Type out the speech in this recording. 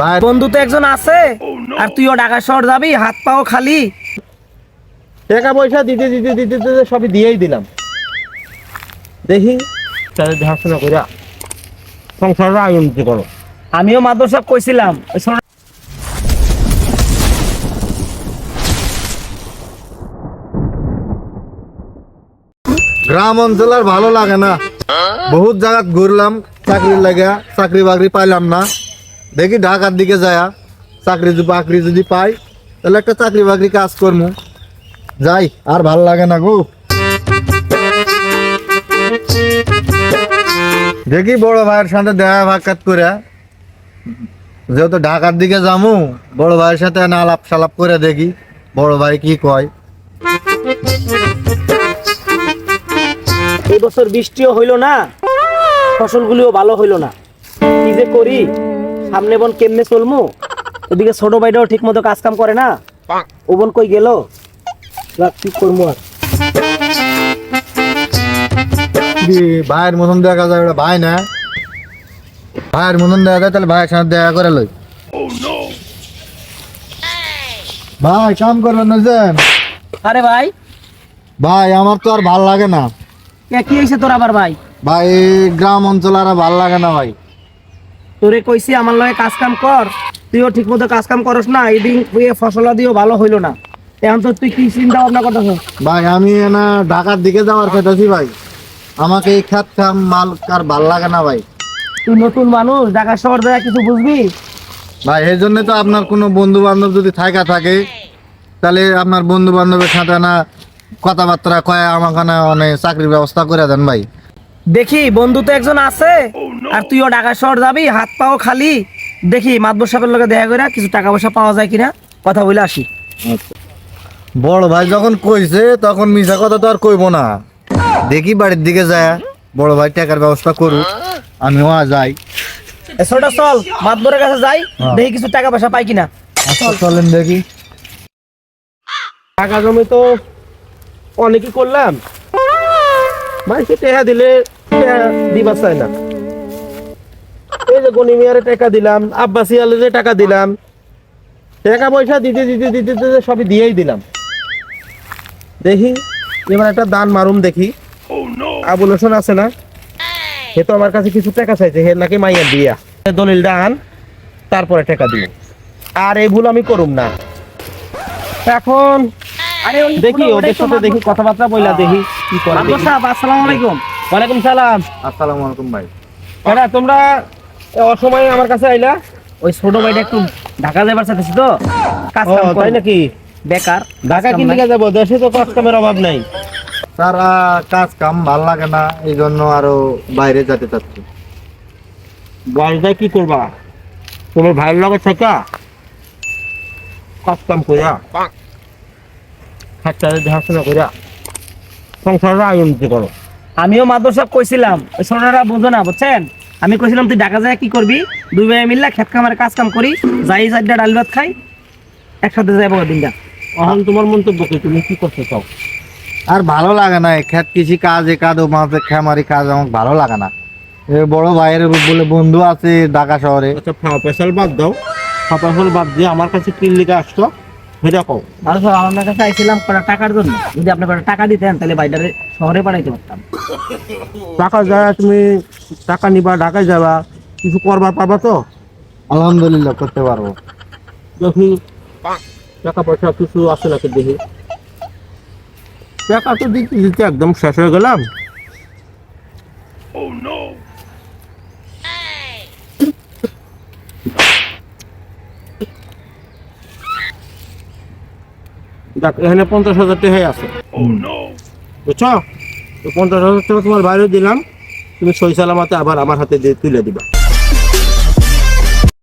ভাই বন্ধু তো একজন আছে আর তুইও ঢাকা শহর যাবি হাত পাও খালি। টাকা পয়সা দিতে দিতে দিতে দিতে সবই দিয়েই দিলাম। দেখি। দেখাশোনা করে সংসারটা করো? আমিও মাদর সাহেব কইছিলাম গ্রাম অঞ্চল আর ভালো লাগে না। বহুত জায়গা ঘুরলাম চাকরির লাগে চাকরি বাকরি পাইলাম না। দেখি ঢাকার দিকে যায়। চাকরি বাকরি যদি পাই, তাহলে একটা চাকরি বাকরি কাজ করব যাই, আর ভালো লাগে না গো। দেখি বড় ভাইয়ের সাথে দেখা ভাকাত করে। যেহেতু ঢাকার দিকে যামু, বড় ভাইয়ের সাথে না আলাপ সালাপ করে দেখি, বড় ভাই কি কয়। এই বছর বৃষ্টিও হইল না? ফসলগুলিও ভালো হইল না। কি যে করি? সামনে বোন কেমনে চলমু? ওদিকে ছোট ভাইটাও ঠিক মতো কাজ কাম করে না। ও বোন কই গেল? কি করব আর? ভাইয়ের মতন দেখা যায় ওটা ভাই না। ভাইয়ের মতন দেখা যায় তাহলে ভাইয়ের সাথে দেখা করে লই। ভাই কাম করবেন না যে আরে ভাই। ভাই আমার তো আর ভালো লাগে না। কি হয়েছে তোর আবার ভাই? ভাই গ্রাম অঞ্চল আর ভালো লাগে না ভাই। তোরে কইছি আমার লগে কাজ কাম কর। তুইও ঠিক মতো কাজ কাম করস না এদিন ফসল দিও ভালো হইল না। এখন তো তুই কি চিন্তা ভাবনা করতেছ? ভাই আমি না ঢাকার দিকে যাওয়ার খেতেছি ভাই। আমাকে এই খাত খাম মাল আর ভালো লাগে না ভাই। তুই নতুন মানুষ ঢাকা শহর যায় কিছু বুঝবি? ভাই এই জন্য তো আপনার কোনো বন্ধু বান্ধব যদি থাকা থাকে তাহলে আপনার বন্ধু বান্ধবের সাথে না কথাবার্তা কয়ে আমাকে না অনেক চাকরির ব্যবস্থা করে দেন ভাই। দেখি বন্ধু তো একজন আছে। আর তুইও ঢাকা শহর যাবি হাত পাও খালি। দেখি মাতবর সাহেবের লগে দেখা করে কিছু টাকা পয়সা পাওয়া যায় কিনা। কথা বলে আসি। বড় ভাই যখন কইছে তখন মিশা কথা তো আর কইব না। দেখি বাড়ির দিকে যায় বড় ভাই টাকার ব্যবস্থা করুক আমিও যাই। এ ছোট চল মাতবরের কাছে যাই হ্যাঁ। দেখি কিছু টাকা পয়সা পাই কিনা। আচ্ছা চলেন দেখি। টাকা জমি তো অনেকই করলাম। মানুষকে টাকা দিলে টাকা চায় না। এই যে গনি মিয়ারে টাকা দিলাম আব্বাসি আলুরে টাকা দিলাম টাকা পয়সা দিতে দিতে দিতে দিতে সবই দিয়েই দিলাম। দেখি এবার একটা দান মারুম দেখি। আবুল হোসেন আছে না? সে তো আমার কাছে কিছু টাকা চাইছে হে নাকি মাইয়া দিয়া। দলিলটা আন তারপরে টাকা দিব। আর এই ভুল আমি করুম না। এখন আরে দেখি ওদের সাথে দেখি কথাবার্তা বইলা দেখি কি করে আসসালামু আলাইকুম। ওয়ালাইকুম সালাম। আসসালামু আলাইকুম ভাই। তোমরা অসময়ে আমার কাছে আইলা? ওই ছোট ভাইটা একটু ঢাকা যাবার চাইতেছি তো? কাজ কাম তাই করে নাকি? বেকার ঢাকা। যাব দেশে তো কাজ কামের অভাব নাই। কাজ কাম ভালো লাগে না এই জন্য আরও বাইরে যেতে চাচ্ছি। বাড়িতে কি করবা? তোমার ভাইয়ের লগে থাকা? কাজ কাম করিয়া হাতটা দেখাশোনা করিয়া সংসারটা আয়োজন করো। আমিও মাদর সাহেব কইছিলাম ওই ছোটরা বুঝো না বুঝছেন? আমি কইছিলাম তুই ঢাকা যায় কি করবি? দুই ভাই মিললে খেত খামারে কাজ কাম করি যাই চারটা ডাল ভাত খাই একসাথে যাই যাইব দিনটা এখন তোমার মন্তব্য কি? তুমি কি করতে চাও? আর ভালো লাগে না এই খেত কৃষি কাজ এ কাজ ও মাঝে খামারি কাজ আমার ভালো লাগে না। এ বড় ভাইয়ের বলে বন্ধু আছে ঢাকা শহরে। আচ্ছা পেশাল বাদ দাও। ফাও বাদ দিয়ে আমার কাছে কি লিখে আসছো সেটা কও। আর স্যার আপনার কাছে আইছিলাম কটা টাকার জন্য যদি আপনি কটা টাকা দিতেন তাহলে বাইরে শহরে পাঠাইতে পারতাম। টাকা যায় তুমি টাকা নিবা ঢাকায় যাবা কিছু করবার পারবা তো? আলহামদুলিল্লাহ করতে পারব। দেখি টাকা পয়সা কিছু আছে নাকি দেখি? টাকা তো দিতে দিতে একদম শেষ হয়ে গেলাম। দেখ এখানে পঞ্চাশ হাজার টাকা আছে। বুঝছ? তো পঞ্চাশ হাজার টাকা তোমার বাইরে দিলাম তুমি সই সালামাতে আবার আমার হাতে দিয়ে তুলে দিবা।